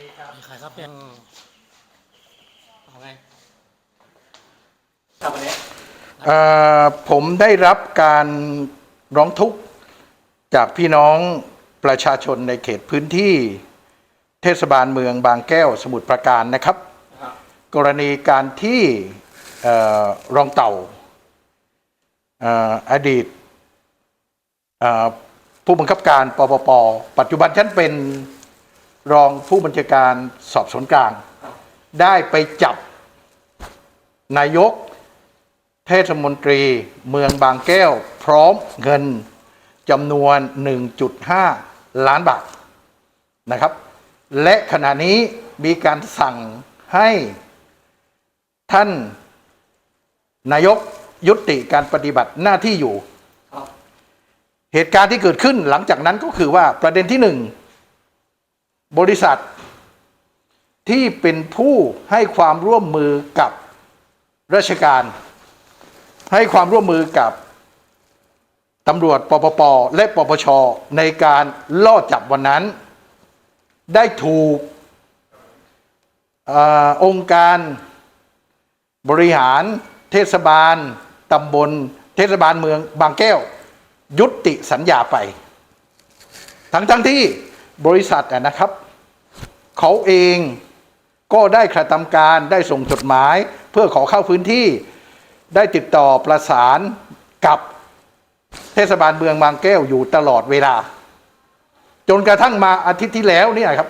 มีใครครับเนี่ยเอาไงทำวันนี้เอ่อผมได้รับการร้องทุกข์จากพี่น้องประชาชนในเขตพื้นที่ เทศบาลเมืองบางแก้วสมุทรปราการนะครับครับกรณีการที่เอ่อรองเต่าเอ่ออดีตเอ่อผู้บังคับการปปปปัจจุบันฉันเป็น รองผู้บัญชาการสอบสวนกลาง ได้ไปจับนายก เทศมนตรีเมืองบางแก้ว พร้อมเงินจำนวน 1.5 ล้านบาทนะครับ และขณะนี้มีการสั่งให้ท่านนายกยุติการปฏิบัติหน้าที่อยู่ เหตุการณ์ที่เกิดขึ้นหลังจากนั้นก็คือว่าประเด็นที่หนึ่ง บริษัท ที่เป็นผู้ให้ความร่วมมือกับราชการ ให้ความร่วมมือกับตำรวจปปปและปปชในการล่อจับวันนั้น ได้ถูกออองค์การบริหารเทศบาลตำบล เทศบาลเมืองบางแก้ว ยุติสัญญาไป ทั้งทั้งที่ บริษัทอะนะครับ เขาเองก็ได้กระทำการได้ส่งจดหมาย เพื่อขอเข้าพื้นที่ได้ติดต่อประสานกับเทศบาลเมืองบางแก้วอยู่ตลอดเวลา จนกระทั่งมาอาทิตย์ที่แล้วเนี่ยครับ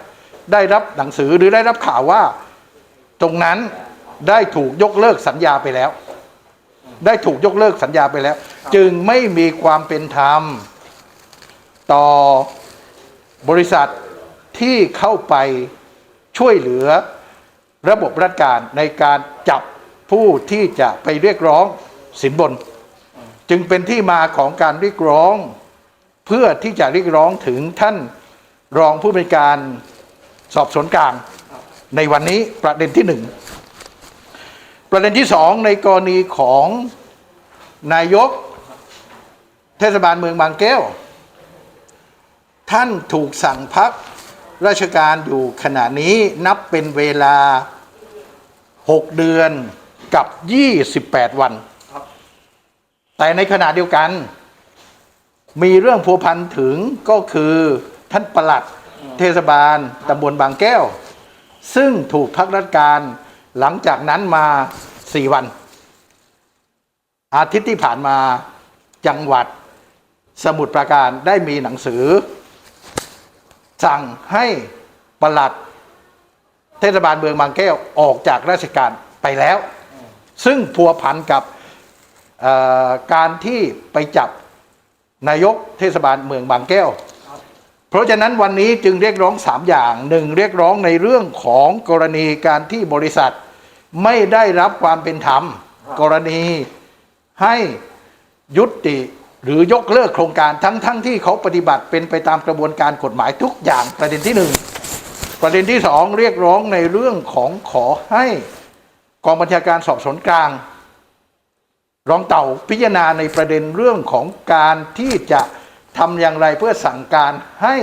ได้รับหนังสือหรือได้รับข่าวว่า ตรงนั้นได้ถูกยกเลิกสัญญาไปแล้ว ได้ถูกยกเลิกสัญญาไปแล้ว จึงไม่มีความเป็นธรรม ต่อ บริษัทที่เข้าไปช่วยเหลือระบบราชการในการจับผู้ที่จะไปเรียกร้องสินบน จึงเป็นที่มาของการเรียกร้อง เพื่อที่จะเรียกร้องถึงท่านรองผู้บริการสอบสวนกลางในวันนี้ประเด็นที่หนึ่งประเด็นที่สองในกรณีของนายกเทศบาลเมืองบางแก้ว ท่านถูกสั่งพักราชการอยู่ขณะนี้นับเป็นเวลา 6 เดือนกับ 28 วันแต่ในขณะเดียวกัน มีเรื่องพัวพันถึงก็คือท่านประหลัดเทศบาลตำบลบางแก้ว ซึ่งถูกพักราชการหลังจากนั้นมา 4 วัน อาทิตย์ที่ผ่านมาจังหวัดสมุทรปราการได้มีหนังสือ สั่งให้ประหลัดเทศบาลเมืองบางแก้วออกจากราชการไปแล้ว ซึ่งพัวพันกับการที่ไปจับนายกเทศบาลเมืองบางแก้ว เพราะฉะนั้นวันนี้จึงเรียกร้องสามอย่างหนึ่งเรียกร้องในเรื่องของกรณีการที่บริษัทไม่ได้รับความเป็นธรรม กรณีให้ยุติ หรือยกเลิกโครงการทั้งทั้งที่เขาปฏิบัติเป็นไปตามกระบวนการกฎหมายทุกอย่างประเด็นที่หนึ่งประเด็นที่สองเรียกร้องในเรื่องของขอให้กองบัญชาการสอบสวนกลาง รองเต่าพิจารณาในประเด็นเรื่องของการที่จะทำอย่างไรเพื่อสั่งการให้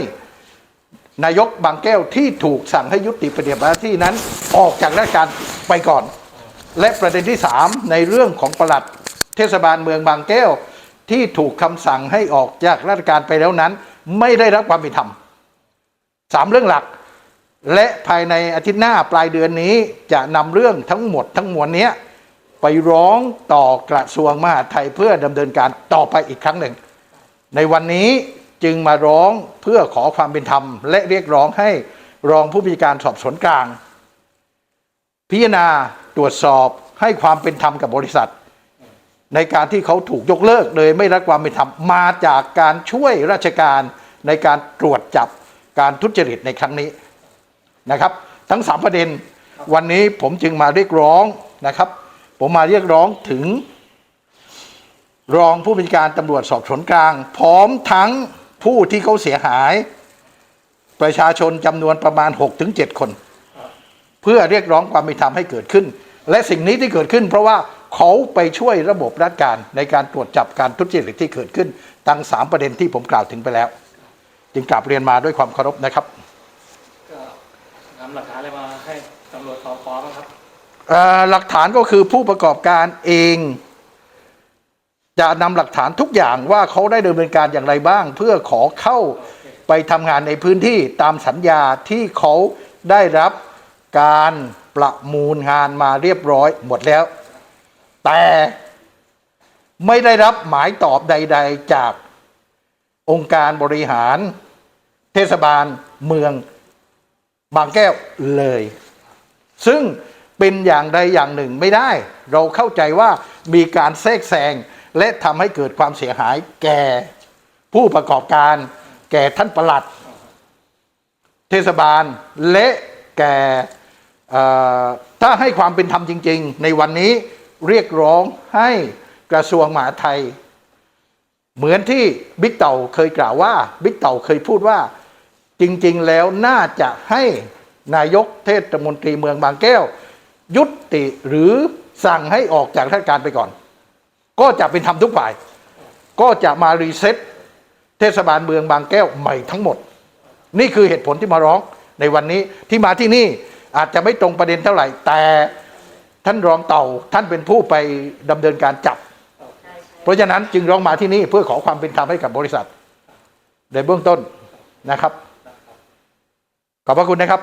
นายกบางแก้วที่ถูกสั่งให้ยุติปฏิบัติหน้าที่นั้นออกจากราชการไปก่อน และประเด็นที่สามในเรื่องของประหลัดเทศบาลเมืองบางแก้ว ที่ถูกคำสั่งให้ออกจากราชการไปแล้วนั้น ไม่ได้รับความเป็นธรรมสามเรื่องหลัก และภายในอาทิตย์หน้าปลายเดือนนี้จะนำเรื่องทั้งหมดทั้งมวลนี้ไปร้องต่อกระทรวงมหาดไทยเพื่อดำเนินการต่อไปอีกครั้งหนึ่ง ในวันนี้จึงมาร้องเพื่อขอความเป็นธรรม และเรียกร้องให้รองผู้บัญชาการสอบสวนกลาง พิจารณาตรวจสอบให้ความเป็นธรรมกับบริษัท ในการที่เขาถูกยกเลิกโดยไม่รับความเป็นธรรมมาจากการช่วยราชการในการตรวจจับการทุจริตในครั้งนี้นะครับ ทั้งสามประเด็นวันนี้ผมจึงมาเรียกร้องนะครับ ผมมาเรียกร้องถึง รองผู้บัญชาการตำรวจสอบสวนกลาง พร้อมทั้งผู้ที่เขาเสียหาย ประชาชนจำนวนประมาณ 6-7 คน เพื่อเรียกร้องความเป็นธรรมให้เกิดขึ้น และสิ่งนี้ที่เกิดขึ้น เพราะว่า เขาไปช่วยระบบราชการในการตรวจจับการทุจริตที่เกิดขึ้นตั้งสามประเด็นที่ผมกล่าวถึงไปแล้ว จึงกราบเรียนมาด้วยความเคารพนะครับก็อ่าำหลักฐานอะไรมาให้ตำรวจสพบ้างครับเอ่อหลักฐานก็คือผู้ประกอบการเอง จะนำหลักฐานทุกอย่างว่าเขาได้ดำเนินการอย่างไรบ้าง เพื่อขอเข้าไปทำงานในพื้นที่ตามสัญญาที่เขาได้รับการประมูลงานมาเรียบร้อยหมดแล้ว แต่ไม่ได้รับหมายตอบใด ๆ จากองค์การบริหาร เทศบาลเมืองบางแก้วเลย ซึ่งเป็นอย่างใดอย่างหนึ่งไม่ได้ เราเข้าใจว่ามีการแทรกแซงและทำให้เกิดความเสียหายแก่ผู้ประกอบการ แก่ท่านประหลัด เทศบาลและแก่ถ้าให้ความเป็นธรรมจริง ๆ ในวันนี้ เรียกร้องให้กระทรวงมหาดไทย เหมือนที่บิ๊กเต่าเคยกล่าวว่าบิ๊กเต่าเคยพูดว่าจริงๆแล้วน่าจะให้นายกเทศมนตรีเมืองบางแก้ว ยุติหรือสั่งให้ออกจากราชการไปก่อน ก็จะเป็นธรรมทุกฝ่าย ก็จะมารีเซ็ตเทศบาลเมืองบางแก้วใหม่ทั้งหมด นี่คือเหตุผลที่มาร้องในวันนี้ที่มาที่นี่อาจจะไม่ตรงประเด็นเท่าไหร่แต่ ท่านรองเต่าท่านเป็นผู้ไปดำเนินการจับ เพราะฉะนั้นจึงร้องมาที่นี่เพื่อขอความเป็นธรรมให้กับบริษัทในเบื้องต้นนะครับ ขอบพระคุณนะครับ